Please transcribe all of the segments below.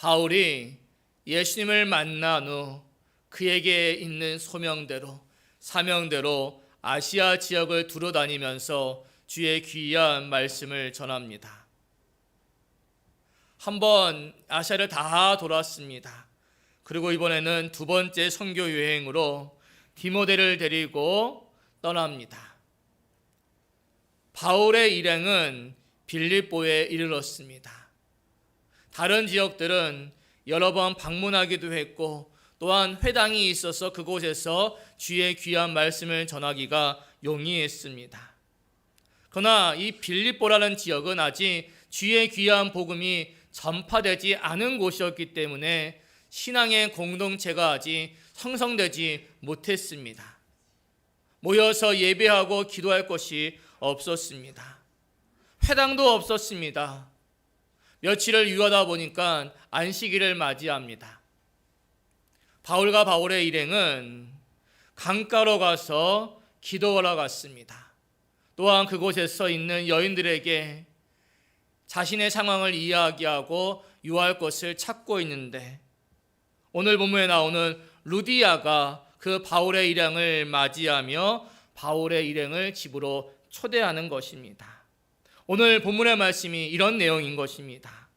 바울이 예수님을 만난 후 그에게 있는 소명대로 사명대로 아시아 지역을 두루 다니면서 주의 귀한 말씀을 전합니다. 한번 아시아를 다 돌았습니다. 그리고 이번에는 두 번째 선교 여행으로 디모데를 데리고 떠납니다. 바울의 일행은 빌립보에 이르렀습니다. 다른 지역들은 여러 번 방문하기도 했고 또한 회당이 있어서 그곳에서 주의 귀한 말씀을 전하기가 용이했습니다. 그러나 이 빌립보라는 지역은 아직 주의 귀한 복음이 전파되지 않은 곳이었기 때문에 신앙의 공동체가 아직 형성되지 못했습니다. 모여서 예배하고 기도할 것이 없었습니다. 회당도 없었습니다. 며칠을 유하다 보니까 안식일을 맞이합니다. 바울과 바울의 일행은 강가로 가서 기도하러 갔습니다. 또한 그곳에서 있는 여인들에게 자신의 상황을 이야기하고 유할 것을 찾고 있는데 오늘 본문에 나오는 루디아가 그 바울의 일행을 맞이하며 바울의 일행을 집으로 초대하는 것입니다. 오늘 본문의 말씀이 이런 내용인 것입니다.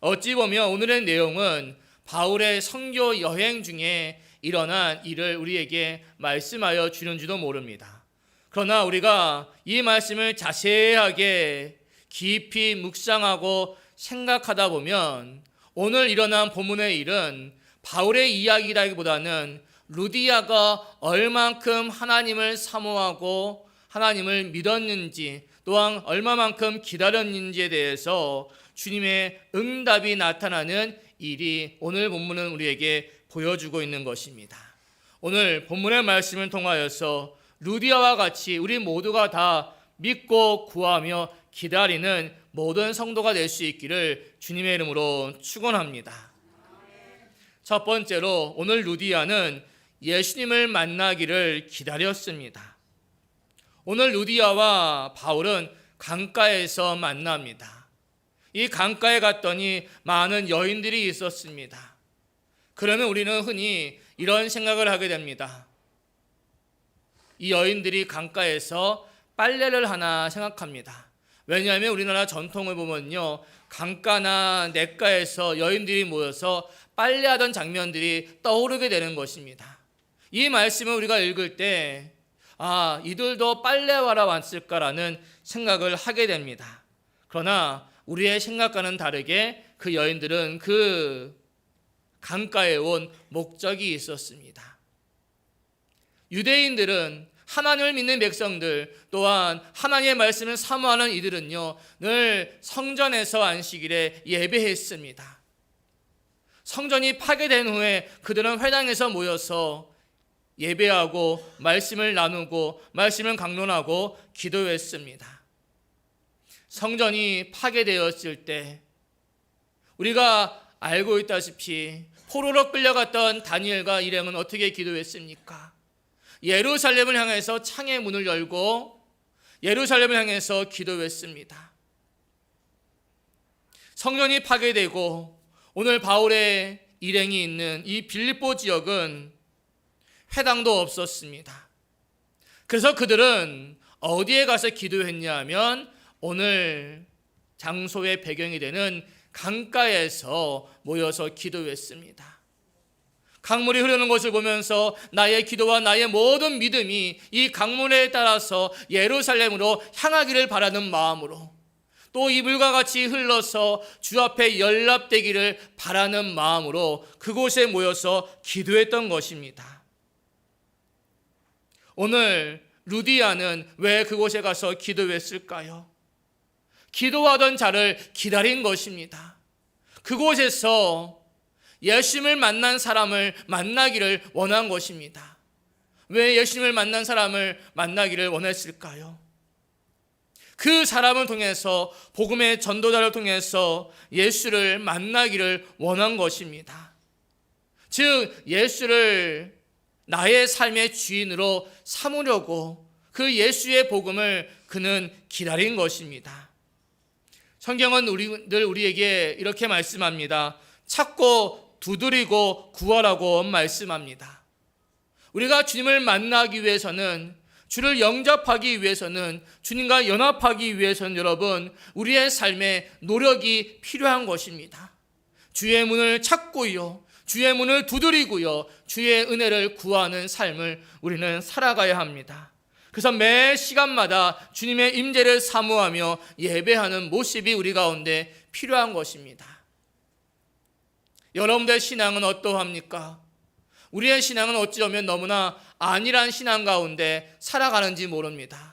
어찌 보면 오늘의 내용은 바울의 선교 여행 중에 일어난 일을 우리에게 말씀하여 주는지도 모릅니다. 그러나 우리가 이 말씀을 자세하게 깊이 묵상하고 생각하다 보면 오늘 일어난 본문의 일은 바울의 이야기라기보다는 루디아가 얼만큼 하나님을 사모하고 하나님을 믿었는지 또한 얼마만큼 기다렸는지에 대해서 주님의 응답이 나타나는 일이 오늘 본문은 우리에게 보여주고 있는 것입니다. 오늘 본문의 말씀을 통하여서 루디아와 같이 우리 모두가 다 믿고 구하며 기다리는 모든 성도가 될 수 있기를 주님의 이름으로 축원합니다. 첫 번째로 오늘 루디아는 예수님을 만나기를 기다렸습니다. 오늘 루디아와 바울은 강가에서 만납니다. 이 강가에 갔더니 많은 여인들이 있었습니다. 그러면 우리는 흔히 이런 생각을 하게 됩니다. 이 여인들이 강가에서 빨래를 하나 생각합니다. 왜냐하면 우리나라 전통을 보면요. 강가나 냇가에서 여인들이 모여서 빨래하던 장면들이 떠오르게 되는 것입니다. 이 말씀을 우리가 읽을 때, 아, 이들도 빨래하러 왔을까라는 생각을 하게 됩니다. 그러나 우리의 생각과는 다르게 그 여인들은 그 강가에 온 목적이 있었습니다. 유대인들은 하나님을 믿는 백성들 또한 하나님의 말씀을 사모하는 이들은요 늘 성전에서 안식일에 예배했습니다. 성전이 파괴된 후에 그들은 회당에서 모여서 예배하고 말씀을 나누고 말씀을 강론하고 기도했습니다. 성전이 파괴되었을 때 우리가 알고 있다시피 포로로 끌려갔던 다니엘과 일행은 어떻게 기도했습니까? 예루살렘을 향해서 창의 문을 열고 예루살렘을 향해서 기도했습니다. 성전이 파괴되고 오늘 바울의 일행이 있는 이 빌립보 지역은 회당도 없었습니다. 그래서 그들은 어디에 가서 기도했냐 하면 오늘 장소의 배경이 되는 강가에서 모여서 기도했습니다. 강물이 흐르는 것을 보면서 나의 기도와 나의 모든 믿음이 이 강물에 따라서 예루살렘으로 향하기를 바라는 마음으로 또 이 물과 같이 흘러서 주 앞에 연락되기를 바라는 마음으로 그곳에 모여서 기도했던 것입니다. 오늘 루디아는 왜 그곳에 가서 기도했을까요? 기도하던 자를 기다린 것입니다. 그곳에서 예수님을 만난 사람을 만나기를 원한 것입니다. 왜 예수님을 만난 사람을 만나기를 원했을까요? 그 사람을 통해서 복음의 전도자를 통해서 예수를 만나기를 원한 것입니다. 즉 예수를 나의 삶의 주인으로 삼으려고 그 예수의 복음을 그는 기다린 것입니다. 성경은 우리, 늘 우리에게 이렇게 말씀합니다. 찾고 두드리고 구하라고 말씀합니다. 우리가 주님을 만나기 위해서는 주를 영접하기 위해서는 주님과 연합하기 위해서는 여러분 우리의 삶에 노력이 필요한 것입니다. 주의 문을 찾고요. 주의 문을 두드리고요. 주의 은혜를 구하는 삶을 우리는 살아가야 합니다. 그래서 매 시간마다 주님의 임재를 사모하며 예배하는 모습이 우리 가운데 필요한 것입니다. 여러분들의 신앙은 어떠합니까? 우리의 신앙은 어찌하면 너무나 안일한 신앙 가운데 살아가는지 모릅니다.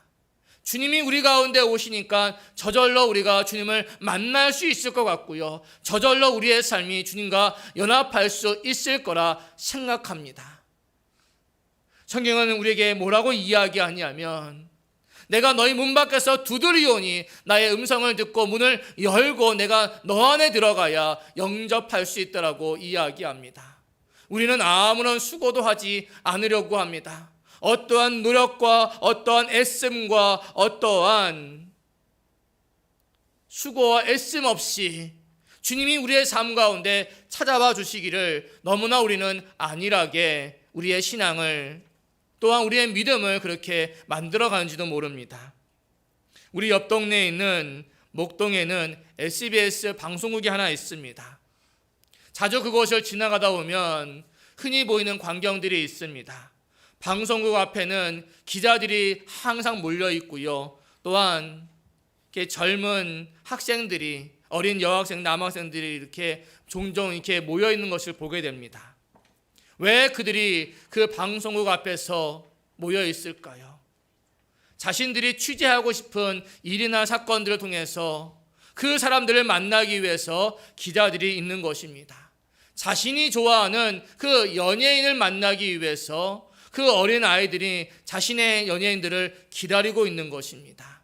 주님이 우리 가운데 오시니까 저절로 우리가 주님을 만날 수 있을 것 같고요. 저절로 우리의 삶이 주님과 연합할 수 있을 거라 생각합니다. 성경은 우리에게 뭐라고 이야기하냐면 내가 너희 문 밖에서 두드리오니 나의 음성을 듣고 문을 열고 내가 너 안에 들어가야 영접할 수 있다라고 이야기합니다. 우리는 아무런 수고도 하지 않으려고 합니다. 어떠한 노력과 어떠한 애씀과 어떠한 수고와 애씀 없이 주님이 우리의 삶 가운데 찾아와 주시기를 너무나 우리는 안일하게 우리의 신앙을 또한 우리의 믿음을 그렇게 만들어 가는지도 모릅니다. 우리 옆 동네에 있는 목동에는 SBS 방송국이 하나 있습니다. 자주 그곳을 지나가다 보면 흔히 보이는 광경들이 있습니다. 방송국 앞에는 기자들이 항상 몰려 있고요. 또한 이렇게 젊은 학생들이 어린 여학생, 남학생들이 이렇게 종종 이렇게 모여 있는 것을 보게 됩니다. 왜 그들이 그 방송국 앞에서 모여 있을까요? 자신들이 취재하고 싶은 일이나 사건들을 통해서 그 사람들을 만나기 위해서 기자들이 있는 것입니다. 자신이 좋아하는 그 연예인을 만나기 위해서 그 어린 아이들이 자신의 연예인들을 기다리고 있는 것입니다.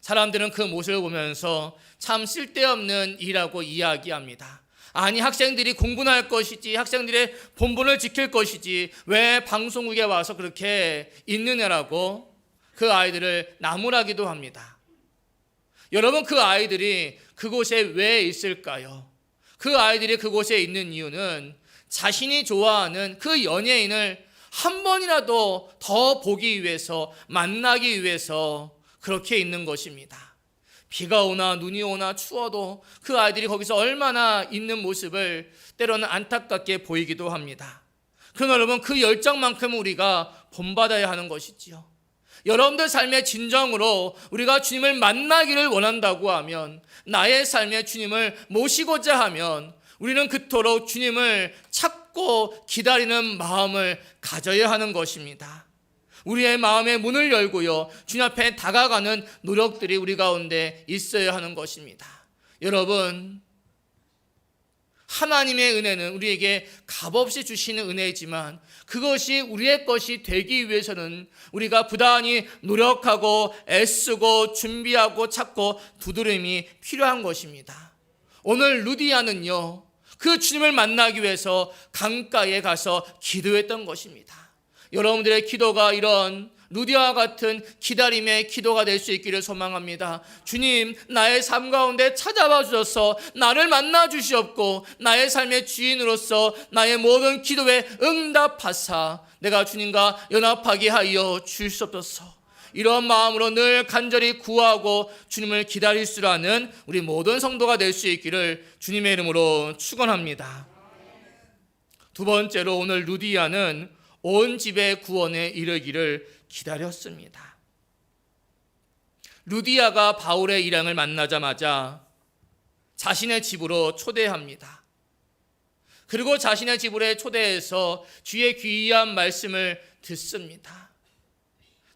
사람들은 그 모습을 보면서 참 쓸데없는 일이라고 이야기합니다. 아니 학생들이 공부나 할 것이지 학생들의 본분을 지킬 것이지 왜 방송국에 와서 그렇게 있느냐라고 그 아이들을 나무라기도 합니다. 여러분 그 아이들이 그곳에 왜 있을까요? 그 아이들이 그곳에 있는 이유는 자신이 좋아하는 그 연예인을 한 번이라도 더 보기 위해서 만나기 위해서 그렇게 있는 것입니다. 비가 오나 눈이 오나 추워도 그 아이들이 거기서 얼마나 있는 모습을 때로는 안타깝게 보이기도 합니다. 그러나 여러분 그 열정만큼 우리가 본받아야 하는 것이지요. 여러분들 삶의 진정으로 우리가 주님을 만나기를 원한다고 하면 나의 삶에 주님을 모시고자 하면 우리는 그토록 주님을 찾고 기다리는 마음을 가져야 하는 것입니다. 우리의 마음의 문을 열고요. 주님 앞에 다가가는 노력들이 우리 가운데 있어야 하는 것입니다. 여러분, 하나님의 은혜는 우리에게 값없이 주시는 은혜이지만 그것이 우리의 것이 되기 위해서는 우리가 부단히 노력하고 애쓰고 준비하고 찾고 두드림이 필요한 것입니다. 오늘 루디아는요, 그 주님을 만나기 위해서 강가에 가서 기도했던 것입니다. 여러분들의 기도가 이런 루디아와 같은 기다림의 기도가 될 수 있기를 소망합니다. 주님, 나의 삶 가운데 찾아와 주셔서 나를 만나 주시옵고 나의 삶의 주인으로서 나의 모든 기도에 응답하사 내가 주님과 연합하게 하여 주시옵소서. 이런 마음으로 늘 간절히 구하고 주님을 기다릴 줄 아는 우리 모든 성도가 될 수 있기를 주님의 이름으로 축원합니다. 두 번째로 오늘 루디아는 온 집의 구원에 이르기를 기다렸습니다. 루디아가 바울의 일행을 만나자마자 자신의 집으로 초대합니다. 그리고 자신의 집으로 초대해서 주의 귀한 말씀을 듣습니다.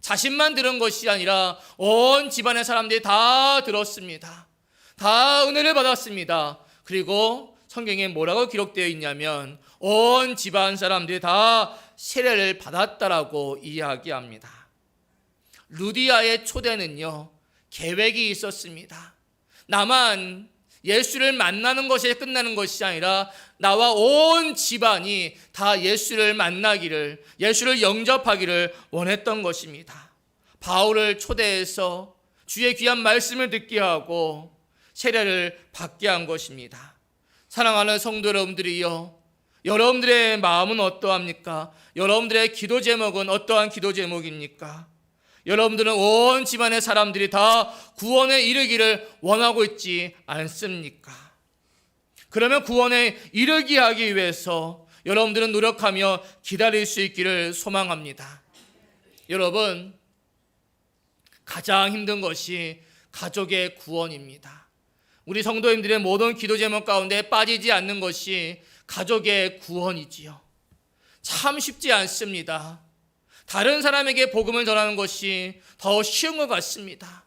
자신만 들은 것이 아니라 온 집안의 사람들이 다 들었습니다. 다 은혜를 받았습니다. 그리고 성경에 뭐라고 기록되어 있냐면 온 집안 사람들이 다 세례를 받았다라고 이야기합니다. 루디아의 초대는요, 계획이 있었습니다. 나만 예수를 만나는 것에 끝나는 것이 아니라 나와 온 집안이 다 예수를 만나기를, 예수를 영접하기를 원했던 것입니다. 바울을 초대해서 주의 귀한 말씀을 듣게 하고 세례를 받게 한 것입니다. 사랑하는 성도 여러분들이요. 여러분들의 마음은 어떠합니까? 여러분들의 기도 제목은 어떠한 기도 제목입니까? 여러분들은 온 집안의 사람들이 다 구원에 이르기를 원하고 있지 않습니까? 그러면 구원에 이르기 하기 위해서 여러분들은 노력하며 기다릴 수 있기를 소망합니다. 여러분, 가장 힘든 것이 가족의 구원입니다. 우리 성도님들의 모든 기도 제목 가운데 빠지지 않는 것이 가족의 구원이지요. 참 쉽지 않습니다. 다른 사람에게 복음을 전하는 것이 더 쉬운 것 같습니다.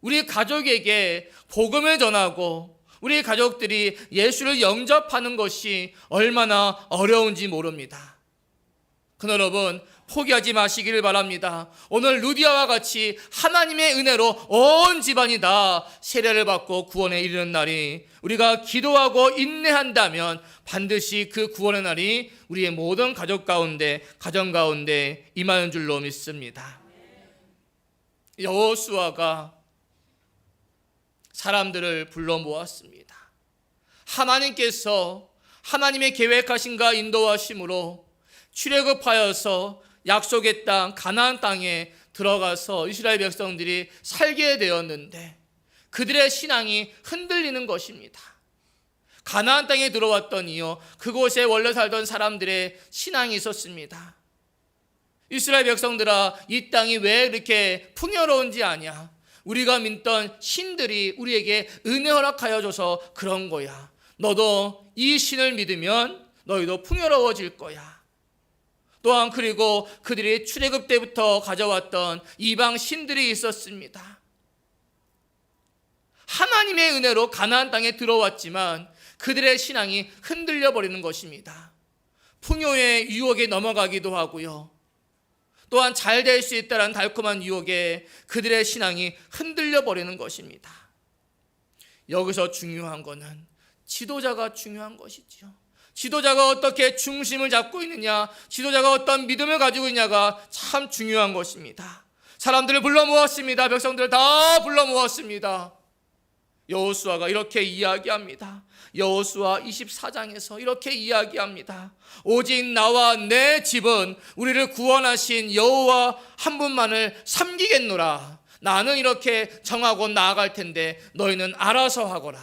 우리 가족에게 복음을 전하고 우리 가족들이 예수를 영접하는 것이 얼마나 어려운지 모릅니다. 그 여러분 포기하지 마시기를 바랍니다. 오늘 루디아와 같이 하나님의 은혜로 온 집안이 다 세례를 받고 구원에 이르는 날이 우리가 기도하고 인내한다면 반드시 그 구원의 날이 우리의 모든 가족 가운데 가정 가운데 임하는 줄로 믿습니다. 여호수아가 사람들을 불러 모았습니다. 하나님께서 하나님의 계획하신가 인도하심으로 출애굽하여서 약속의 땅 가나안 땅에 들어가서 이스라엘 백성들이 살게 되었는데 그들의 신앙이 흔들리는 것입니다. 가나안 땅에 들어왔더니요 그곳에 원래 살던 사람들의 신앙이 있었습니다. 이스라엘 백성들아 이 땅이 왜 이렇게 풍요로운지 아냐? 우리가 믿던 신들이 우리에게 은혜 허락하여 줘서 그런 거야. 너도 이 신을 믿으면 너희도 풍요로워질 거야. 또한 그리고 그들이 출애굽 때부터 가져왔던 이방 신들이 있었습니다. 하나님의 은혜로 가나안 땅에 들어왔지만 그들의 신앙이 흔들려 버리는 것입니다. 풍요의 유혹에 넘어가기도 하고요. 또한 잘 될 수 있다는 달콤한 유혹에 그들의 신앙이 흔들려 버리는 것입니다. 여기서 중요한 것은 지도자가 중요한 것이지요. 지도자가 어떻게 중심을 잡고 있느냐, 지도자가 어떤 믿음을 가지고 있냐가 참 중요한 것입니다. 사람들을 불러 모았습니다. 백성들을 다 불러 모았습니다. 여호수아가 이렇게 이야기합니다. 여호수아 24장에서 이렇게 이야기합니다. 오직 나와 내 집은 우리를 구원하신 여호와 한 분만을 섬기겠노라. 나는 이렇게 정하고 나아갈 텐데 너희는 알아서 하거라.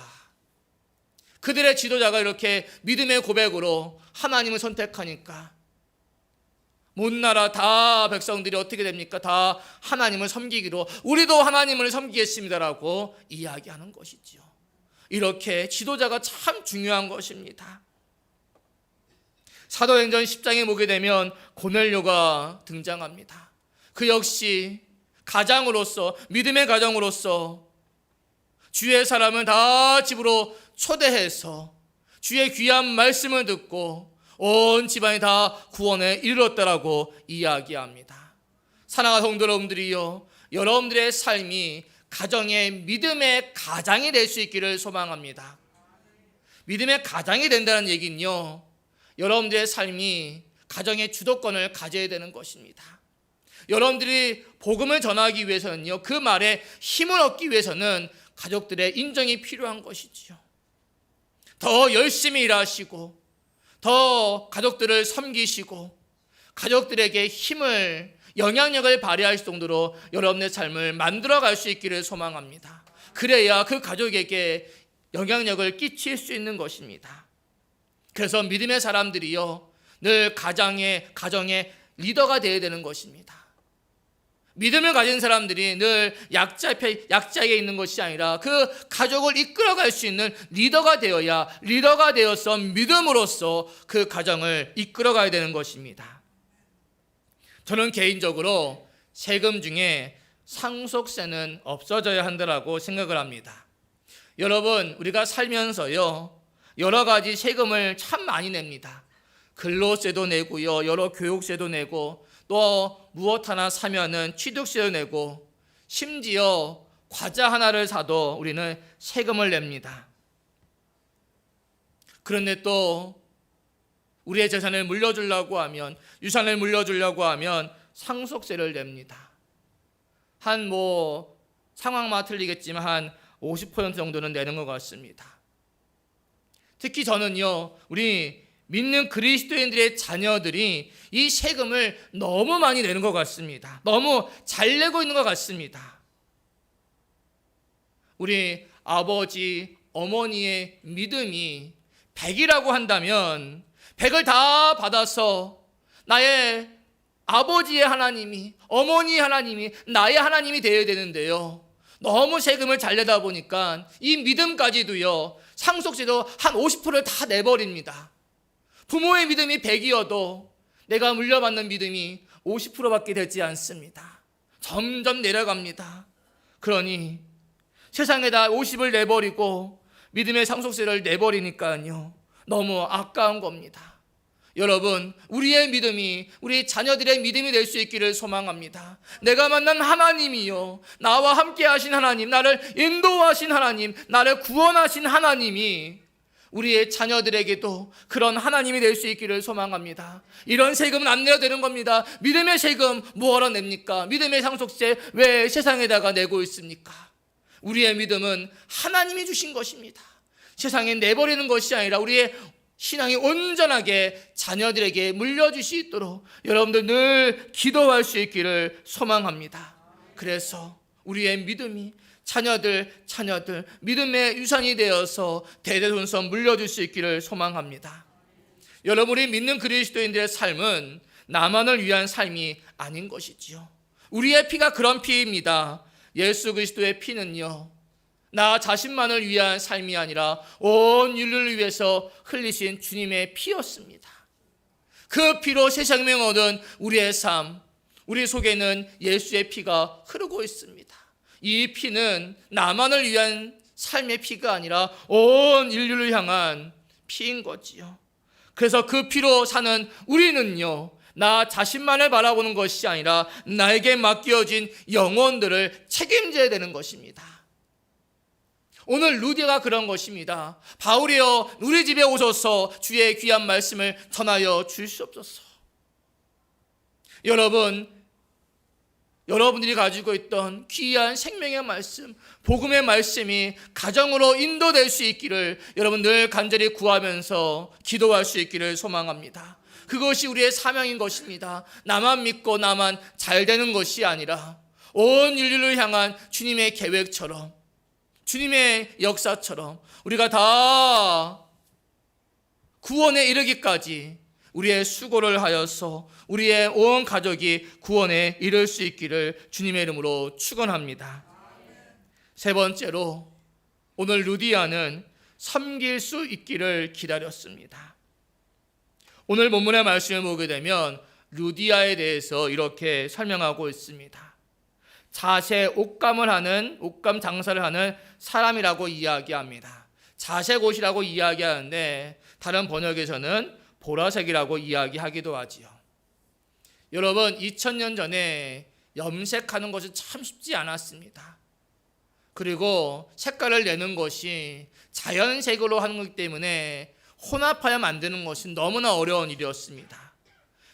그들의 지도자가 이렇게 믿음의 고백으로 하나님을 선택하니까 온 나라 다 백성들이 어떻게 됩니까? 다 하나님을 섬기기로 우리도 하나님을 섬기겠습니다라고 이야기하는 것이지요. 이렇게 지도자가 참 중요한 것입니다. 사도행전 10장에 보게 되면 고넬료가 등장합니다. 그 역시 가장으로서 믿음의 가정으로서 주의 사람을 다 집으로 초대해서 주의 귀한 말씀을 듣고 온 집안이 다 구원에 이르렀다라고 이야기합니다. 사랑하는 성도 여러분들이요, 여러분들의 삶이 가정의 믿음의 가장이 될 수 있기를 소망합니다. 믿음의 가장이 된다는 얘기는요, 여러분들의 삶이 가정의 주도권을 가져야 되는 것입니다. 여러분들이 복음을 전하기 위해서는요, 그 말에 힘을 얻기 위해서는 가족들의 인정이 필요한 것이지요. 더 열심히 일하시고 더 가족들을 섬기시고 가족들에게 힘을 영향력을 발휘할 정도로 여러분의 삶을 만들어 갈 수 있기를 소망합니다. 그래야 그 가족에게 영향력을 끼칠 수 있는 것입니다. 그래서 믿음의 사람들이요 늘 가정의 가정의 리더가 되어야 되는 것입니다. 믿음을 가진 사람들이 늘 약자 약자에 있는 것이 아니라 그 가족을 이끌어갈 수 있는 리더가 되어야 리더가 되어서 믿음으로써 그 가정을 이끌어가야 되는 것입니다. 저는 개인적으로 세금 중에 상속세는 없어져야 한다라고 생각을 합니다. 여러분 우리가 살면서요 여러 가지 세금을 참 많이 냅니다. 근로세도 내고요 여러 교육세도 내고 또 무엇 하나 사면은 취득세를 내고 심지어 과자 하나를 사도 우리는 세금을 냅니다. 그런데 또 우리의 재산을 물려주려고 하면 유산을 물려주려고 하면 상속세를 냅니다. 한 뭐 상황만 틀리겠지만 한 50% 정도는 내는 것 같습니다. 특히 저는요, 우리 믿는 그리스도인들의 자녀들이 이 세금을 너무 많이 내는 것 같습니다. 너무 잘 내고 있는 것 같습니다. 우리 아버지, 어머니의 믿음이 100이라고 한다면 100을 다 받아서 나의 아버지의 하나님이, 어머니의 하나님이, 나의 하나님이 되어야 되는데요. 너무 세금을 잘 내다 보니까 이 믿음까지도요, 상속세도 한 50%를 다 내버립니다. 부모의 믿음이 100이어도 내가 물려받는 믿음이 50%밖에 되지 않습니다. 점점 내려갑니다. 그러니 세상에다 50을 내버리고 믿음의 상속세를 내버리니까요. 너무 아까운 겁니다. 여러분, 우리의 믿음이 우리 자녀들의 믿음이 될 수 있기를 소망합니다. 내가 만난 하나님이요. 나와 함께 하신 하나님, 나를 인도하신 하나님, 나를 구원하신 하나님이 우리의 자녀들에게도 그런 하나님이 될 수 있기를 소망합니다. 이런 세금은 안 내야 되는 겁니다. 믿음의 세금 뭐하러 냅니까? 믿음의 상속세 왜 세상에다가 내고 있습니까? 우리의 믿음은 하나님이 주신 것입니다. 세상에 내버리는 것이 아니라 우리의 신앙이 온전하게 자녀들에게 있도록 여러분들 늘 기도할 수 있기를 소망합니다. 그래서 우리의 믿음이 자녀들, 자녀들, 믿음의 유산이 되어서 대대손손 물려줄 수 있기를 소망합니다. 여러분이 믿는 그리스도인들의 삶은 나만을 위한 삶이 아닌 것이지요. 우리의 피가 그런 피입니다. 예수 그리스도의 피는요. 나 자신만을 위한 삶이 아니라 온 인류를 위해서 흘리신 주님의 피였습니다. 그 피로 새 생명 얻은 우리의 삶, 우리 속에는 예수의 피가 흐르고 있습니다. 이 피는 나만을 위한 삶의 피가 아니라 온 인류를 향한 피인 거지요. 그래서 그 피로 사는 우리는요, 나 자신만을 바라보는 것이 아니라 나에게 맡겨진 영혼들을 책임져야 되는 것입니다. 오늘 루디가 그런 것입니다. 바울이여 우리 집에 오셔서 주의 귀한 말씀을 전하여 주시옵소서. 여러분, 여러분들이 가지고 있던 귀한 생명의 말씀, 복음의 말씀이 가정으로 인도될 수 있기를 여러분 늘 간절히 구하면서 기도할 수 있기를 소망합니다. 그것이 우리의 사명인 것입니다. 나만 믿고 나만 잘 되는 것이 아니라 온 인류를 향한 주님의 계획처럼 주님의 역사처럼 우리가 다 구원에 이르기까지 우리의 수고를 하여서 우리의 온 가족이 구원에 이를 수 있기를 주님의 이름으로 축원합니다. 세 번째로 오늘 루디아는 섬길 수 있기를 기다렸습니다. 오늘 본문의 말씀을 보게 되면 루디아에 대해서 이렇게 설명하고 있습니다. 자세 옷감을 하는 옷감 장사를 하는 사람이라고 이야기합니다. 자색 옷이라고 이야기하는데 다른 번역에서는 보라색이라고 이야기하기도 하지요. 여러분 2000년 전에 염색하는 것이 참 쉽지 않았습니다. 그리고 색깔을 내는 것이 자연색으로 하는 것 때문에 혼합하여 만드는 것이 너무나 어려운 일이었습니다.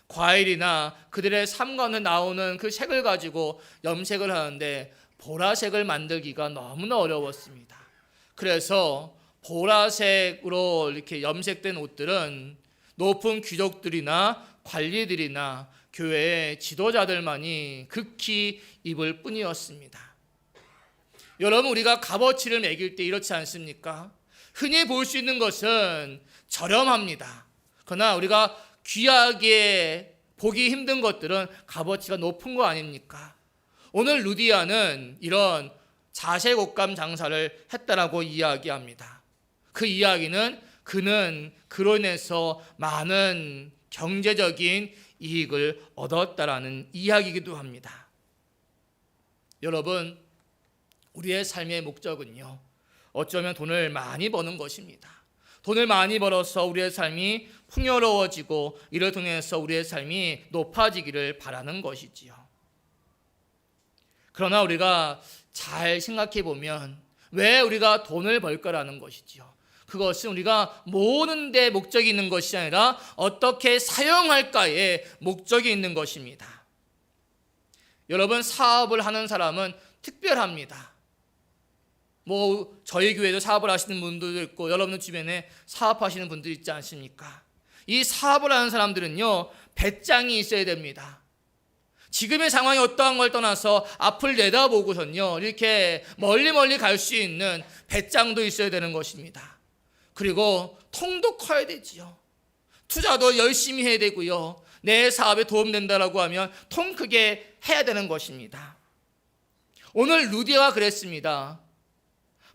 과일이나 그들의 삶 가운데 나오는 그 색을 가지고 염색을 하는데 보라색을 만들기가 너무나 어려웠습니다. 그래서 보라색으로 이렇게 염색된 옷들은 높은 귀족들이나 관리들이나 교회의 지도자들만이 극히 입을 뿐이었습니다. 여러분 우리가 값어치를 매길 때 이렇지 않습니까? 흔히 볼 수 있는 것은 저렴합니다. 그러나 우리가 귀하게 보기 힘든 것들은 값어치가 높은 거 아닙니까? 오늘 루디아는 이런 자색 옷감 장사를 했다라고 이야기합니다. 그 이야기는 그는 그로 인해서 많은 경제적인 이익을 얻었다라는 이야기이기도 합니다. 여러분, 우리의 삶의 목적은요, 어쩌면 돈을 많이 버는 것입니다. 돈을 많이 벌어서 우리의 삶이 풍요로워지고 이를 통해서 우리의 삶이 높아지기를 바라는 것이지요. 그러나 우리가 잘 생각해 보면 왜 우리가 돈을 벌 거라는 것이지요. 그것은 우리가 모으는 데 목적이 있는 것이 아니라 어떻게 사용할까에 목적이 있는 것입니다. 여러분 사업을 하는 사람은 특별합니다. 뭐 저희 교회도 사업을 하시는 분들도 있고 여러분 주변에 사업하시는 분들 있지 않습니까? 이 사업을 하는 사람들은요 배짱이 있어야 됩니다. 지금의 상황이 어떠한 걸 떠나서 앞을 내다보고선요 이렇게 멀리 멀리 갈 수 있는 배짱도 있어야 되는 것입니다. 그리고 통도 커야 되지요. 투자도 열심히 해야 되고요. 내 사업에 도움된다라고 하면 통 크게 해야 되는 것입니다. 오늘 루디아가 그랬습니다.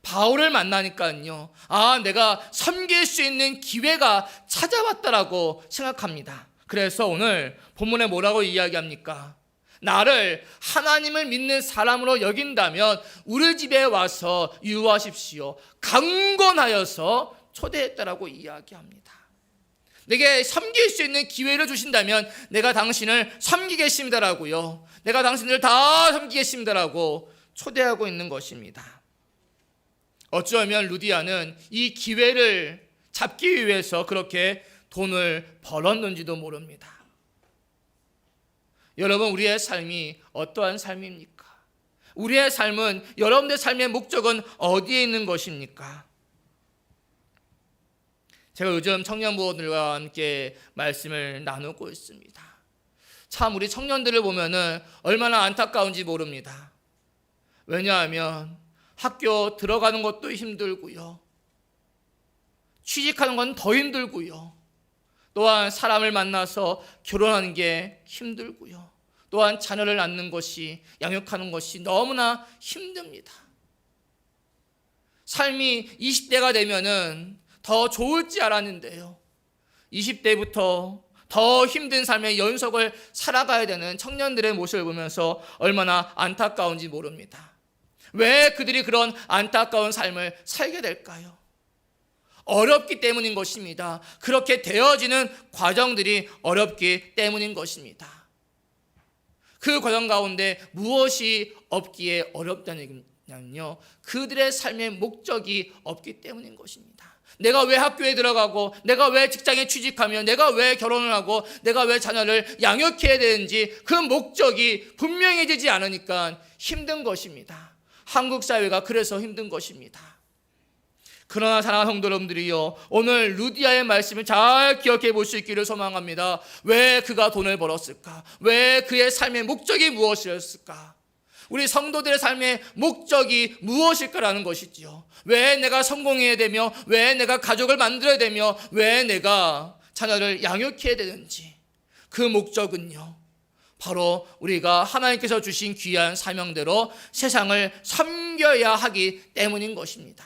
바울을 만나니까요. 아, 내가 섬길 수 있는 기회가 찾아왔다라고 생각합니다. 그래서 오늘 본문에 뭐라고 이야기합니까? 나를 하나님을 믿는 사람으로 여긴다면 우리 집에 와서 유하십시오. 강권하여서 초대했다라고 이야기합니다. 내게 섬길 수 있는 기회를 주신다면 내가 당신을 섬기겠습니다라고요. 내가 당신을 다 섬기겠습니다라고 초대하고 있는 것입니다. 어쩌면 루디아는 이 기회를 잡기 위해서 그렇게 돈을 벌었는지도 모릅니다. 여러분, 우리의 삶이 어떠한 삶입니까? 우리의 삶은 여러분의 삶의 목적은 어디에 있는 것입니까? 제가 요즘 청년부원들과 함께 말씀을 나누고 있습니다. 참 우리 청년들을 보면은 얼마나 안타까운지 모릅니다. 왜냐하면 학교 들어가는 것도 힘들고요. 취직하는 건 더 힘들고요. 또한 사람을 만나서 결혼하는 게 힘들고요. 또한 자녀를 낳는 것이 양육하는 것이 너무나 힘듭니다. 삶이 20대가 되면은 더 좋을지 알았는데요. 20대부터 더 힘든 삶의 연속을 살아가야 되는 청년들의 모습을 보면서 얼마나 안타까운지 모릅니다. 왜 그들이 그런 안타까운 삶을 살게 될까요? 어렵기 때문인 것입니다. 그렇게 되어지는 과정들이 어렵기 때문인 것입니다. 그 과정 가운데 무엇이 없기에 어렵다는 얘기냐면요. 그들의 삶의 목적이 없기 때문인 것입니다. 내가 왜 학교에 들어가고, 내가 왜 직장에 취직하며, 내가 왜 결혼을 하고, 내가 왜 자녀를 양육해야 되는지 그 목적이 분명해지지 않으니까 힘든 것입니다. 한국 사회가 그래서 힘든 것입니다. 그러나 사랑하는 성도 여러분들이요. 오늘 루디아의 말씀을 잘 기억해 볼 수 있기를 소망합니다. 왜 그가 돈을 벌었을까? 왜 그의 삶의 목적이 무엇이었을까? 우리 성도들의 삶의 목적이 무엇일까라는 것이지요. 왜 내가 성공해야 되며, 왜 내가 가족을 만들어야 되며, 왜 내가 자녀를 양육해야 되는지. 그 목적은요. 바로 우리가 하나님께서 주신 귀한 사명대로 세상을 섬겨야 하기 때문인 것입니다.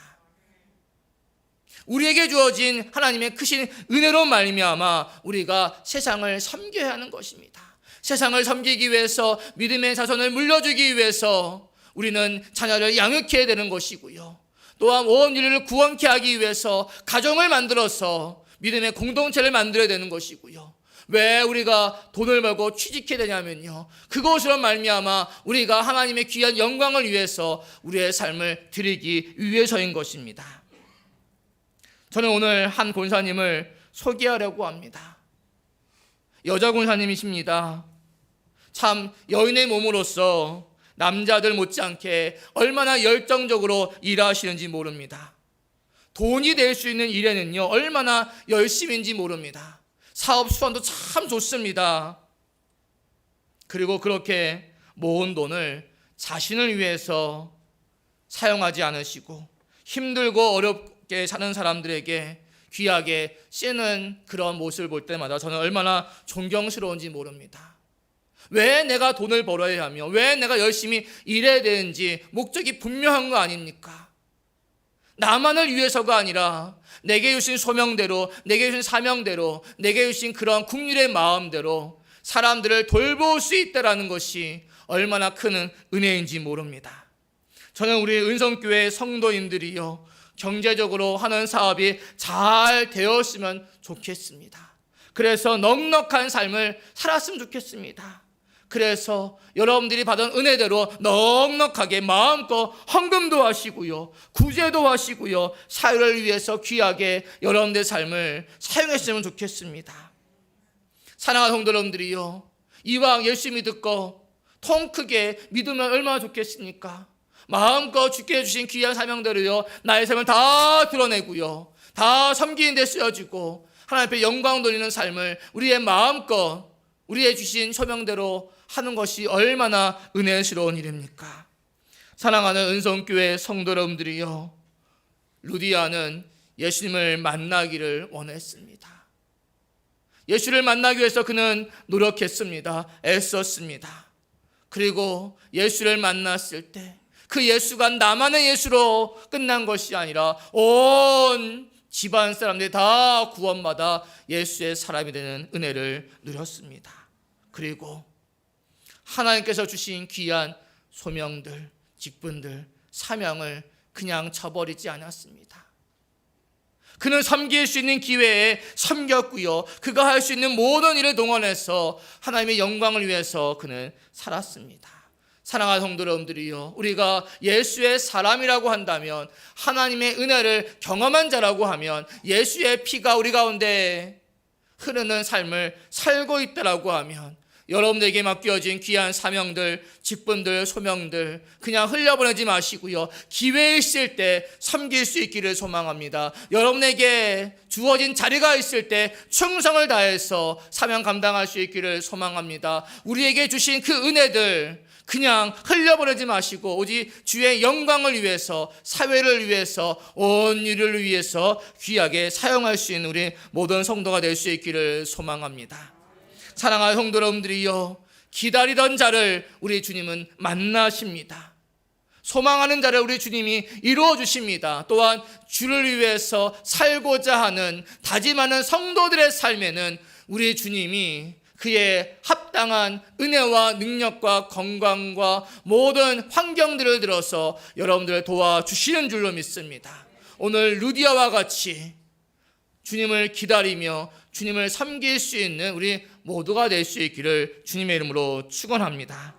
우리에게 주어진 하나님의 크신 은혜로 말미암아 우리가 세상을 섬겨야 하는 것입니다. 세상을 섬기기 위해서 믿음의 자손을 물려주기 위해서 우리는 자녀를 양육해야 되는 것이고요. 또한 온 인류를 구원케 하기 위해서 가정을 만들어서 믿음의 공동체를 만들어야 되는 것이고요. 왜 우리가 돈을 벌고 취직해야 되냐면요. 그것으로 말미암아 우리가 하나님의 귀한 영광을 위해서 우리의 삶을 드리기 위해서인 것입니다. 저는 오늘 한 권사님을 소개하려고 합니다. 여자 권사님이십니다. 참 여인의 몸으로서 남자들 못지않게 얼마나 열정적으로 일하시는지 모릅니다. 돈이 될 수 있는 일에는요, 얼마나 열심인지 모릅니다. 사업 수완도 참 좋습니다. 그리고 그렇게 모은 돈을 자신을 위해서 사용하지 않으시고 힘들고 어렵게 사는 사람들에게 귀하게 쓰는 그런 모습을 볼 때마다 저는 얼마나 존경스러운지 모릅니다. 왜 내가 돈을 벌어야 하며 왜 내가 열심히 일해야 되는지 목적이 분명한 거 아닙니까? 나만을 위해서가 아니라 내게 주신 소명대로, 내게 주신 사명대로, 내게 주신 그런 국률의 마음대로 사람들을 돌볼 수 있다라는 것이 얼마나 큰 은혜인지 모릅니다. 저는 우리 은성교회 성도님들이요, 경제적으로 하는 사업이 잘 되었으면 좋겠습니다. 그래서 넉넉한 삶을 살았으면 좋겠습니다. 그래서 여러분들이 받은 은혜대로 넉넉하게 마음껏 헌금도 하시고요. 구제도 하시고요. 사회를 위해서 귀하게 여러분들의 삶을 사용했으면 좋겠습니다. 사랑하는 성도 여러분들이요. 이왕 열심히 듣고 통 크게 믿으면 얼마나 좋겠습니까? 마음껏 주께 주신 귀한 사명대로요 나의 삶을 다 드러내고요 다 섬기는 데 쓰여지고 하나님 앞에 영광 돌리는 삶을 우리의 마음껏 우리의 주신 소명대로 하는 것이 얼마나 은혜스러운 일입니까? 사랑하는 은성교회 성도 여러분들이요 루디아는 예수님을 만나기를 원했습니다. 예수를 만나기 위해서 그는 노력했습니다. 애썼습니다. 그리고 예수를 만났을 때 그 예수가 나만의 예수로 끝난 것이 아니라 온 집안 사람들이 다 구원받아 예수의 사람이 되는 은혜를 누렸습니다. 그리고 하나님께서 주신 귀한 소명들, 직분들, 사명을 그냥 쳐버리지 않았습니다. 그는 섬길 수 있는 기회에 섬겼고요. 그가 할 수 있는 모든 일을 동원해서 하나님의 영광을 위해서 그는 살았습니다. 사랑하는 성도 여러분들이요. 우리가 예수의 사람이라고 한다면 하나님의 은혜를 경험한 자라고 하면 예수의 피가 우리 가운데 흐르는 삶을 살고 있다라고 하면 여러분들에게 맡겨진 귀한 사명들, 직분들, 소명들 그냥 흘려보내지 마시고요. 기회 있을 때 섬길 수 있기를 소망합니다. 여러분에게 주어진 자리가 있을 때 충성을 다해서 사명 감당할 수 있기를 소망합니다. 우리에게 주신 그 은혜들 그냥 흘려보내지 마시고 오직 주의 영광을 위해서 사회를 위해서 온 일을 위해서 귀하게 사용할 수 있는 우리 모든 성도가 될 수 있기를 소망합니다. 사랑하는 성도 여러분들이요 기다리던 자를 우리 주님은 만나십니다. 소망하는 자를 우리 주님이 이루어 주십니다. 또한 주를 위해서 살고자 하는 다짐하는 성도들의 삶에는 우리 주님이 그의 합당한 은혜와 능력과 건강과 모든 환경들을 들어서 여러분들을 도와주시는 줄로 믿습니다. 오늘 루디아와 같이 주님을 기다리며 주님을 섬길 수 있는 우리 모두가 될 수 있기를 주님의 이름으로 축원합니다.